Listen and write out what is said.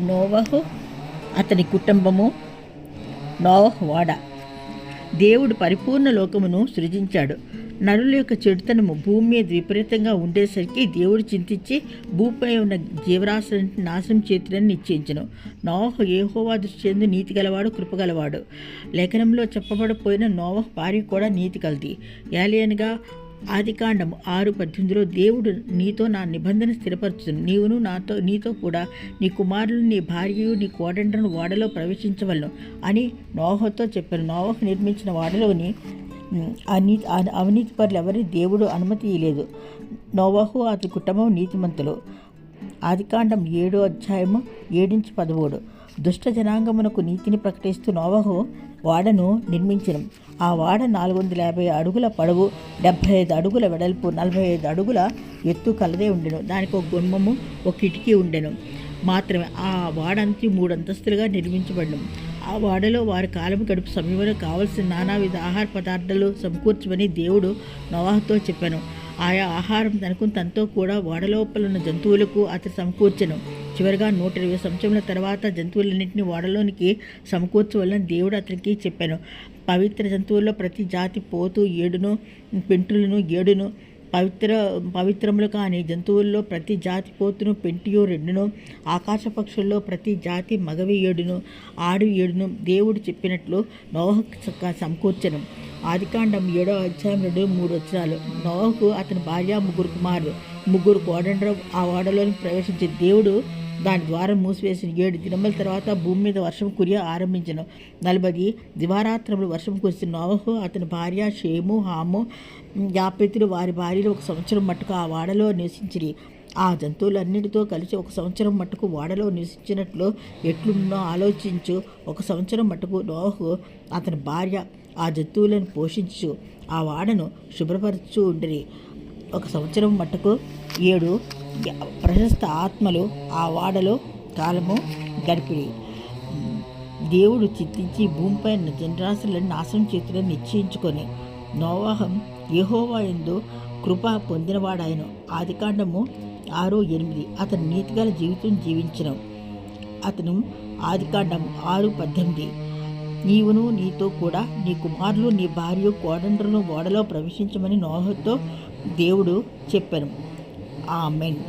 నోవహు అతని కుటుంబము నోవహ్ వాడ దేవుడు పరిపూర్ణ లోకమును సృజించాడు. నరుల యొక్క చెడుతనము భూమి మీద విపరీతంగా ఉండేసరికి దేవుడు చింతించి భూమిపై ఉన్న జీవరాశులను నాశనం చేతులని నిశ్చయించను. నోవహ్ ఏహోవా దృష్టి నీతి గలవాడు కృపగలవాడు లేఖనంలో చెప్పబడిపోయిన నోవహ్ భార్య కూడా నీతి కలది. ఏలియన్గా ఆదికాండం ఆరు పద్దెనిమిదిలో దేవుడు నీతో నా నిబంధన స్థిరపరచును నీవును నాతో నీతో కూడా నీ కుమారులు నీ భార్యయు నీ కోడంటను వాడలో ప్రవేశించవలను అని నోహతో చెప్పారు. నోహకు నిర్మించిన వాడలోని ఉమ్, అనీతి అవినీతి పరులు ఎవరి దేవుడు అనుమతి ఇయ్యలేదు. నోవహు అతని కుటుంబం నీతిమంతులు. ఆదికాండం ఏడో అధ్యాయము ఏడించి పదమూడు. దుష్ట జనాంగమునకు నీతిని ప్రకటిస్తూ నోవహు వాడను నిర్మించను. ఆ వాడ నాలుగు వందల యాభై అడుగుల పొడవు డెబ్భై ఐదు అడుగుల వెడల్పు నలభై ఐదు అడుగుల ఎత్తు కలదే ఉండెను. దానికి ఒక గుమ్మము ఒక కిటికీ ఉండెను. మాత్రమే ఆ వాడంతి మూడు అంతస్తులుగా నిర్మించబడను. ఆ వాడలో వారి కాలం గడుపు సమయంలో కావలసిన నానావిధ ఆహార పదార్థాలు సమకూర్చమని దేవుడు నవాహతో చెప్పాను. ఆయా ఆహారం తనకు తనతో కూడా ఓడలోపల ఉన్న జంతువులకు అతను సమకూర్చను. చివరిగా నూట ఇరవై సంవత్సరముల తర్వాత జంతువులన్నింటినీ వాడలోనికి సమకూర్చవలని దేవుడు అతనికి చెప్పాను. పవిత్ర జంతువుల్లో ప్రతి జాతి పోతు ఏడును పెంటులను ఏడును పవిత్ర పవిత్రములు కాని జంతువుల్లో ప్రతి జాతి పోతును పెంటియో రెండును ఆకాశ పక్షుల్లో ప్రతి జాతి మగవి ఏడును ఆడు ఏడును దేవుడు చెప్పినట్లు నోహకు సమకూర్చను. ఆదికాండం ఏడో అధ్యాయం రెండు మూడు వచ్చరాలు నోహకు అతని భార్య ముగ్గురు కుమారులు. ముగ్గురు కోడండ్ర ఆ ఓడలోని ప్రవేశించే దేవుడు దాని ద్వారం మూసివేసిన ఏడు దినముల తర్వాత భూమి మీద వర్షం కురియ ఆరంభించను. నలభై దివారాత్రములు వర్షం కురిసిన నోవహు అతని భార్య షేము హాము యాపెతులు వారి భార్యలు ఒక సంవత్సరం మట్టుకు ఆ వాడలో నివసించిరి. ఆ జంతువులన్నిటితో కలిసి ఒక సంవత్సరం మట్టుకు వాడలో నివసించినట్లు ఎట్లున్నో ఆలోచించు. ఒక సంవత్సరం మట్టుకు నోహు అతని భార్య ఆ జంతువులను పోషించు. ఆ వాడను శుభ్రపరచు ఉండిరి ఒక సంవత్సరం మట్టుకు ఏడు ప్రశస్త ఆత్మలు ఆ వాడలో కాలము గడిపిడి దేవుడు చిత్తించి భూమిపై ఉన్న జనరాశులను నాశనం చేతులను నిశ్చయించుకొని నోవాహం యెహోవా ఎందు కృప పొందినవాడాయను. ఆదికాండము ఆరు ఎనిమిది. అతను నీతిగల జీవితం జీవించిన. అతను ఆదికాండం ఆరు పద్దెనిమిది. నీవును నీతో కూడా నీ కుమారులు నీ భార్య కోడండ్రులు ఓడలో ప్రవేశించమని నోహతో దేవుడు చెప్పాను. ఆమెన్.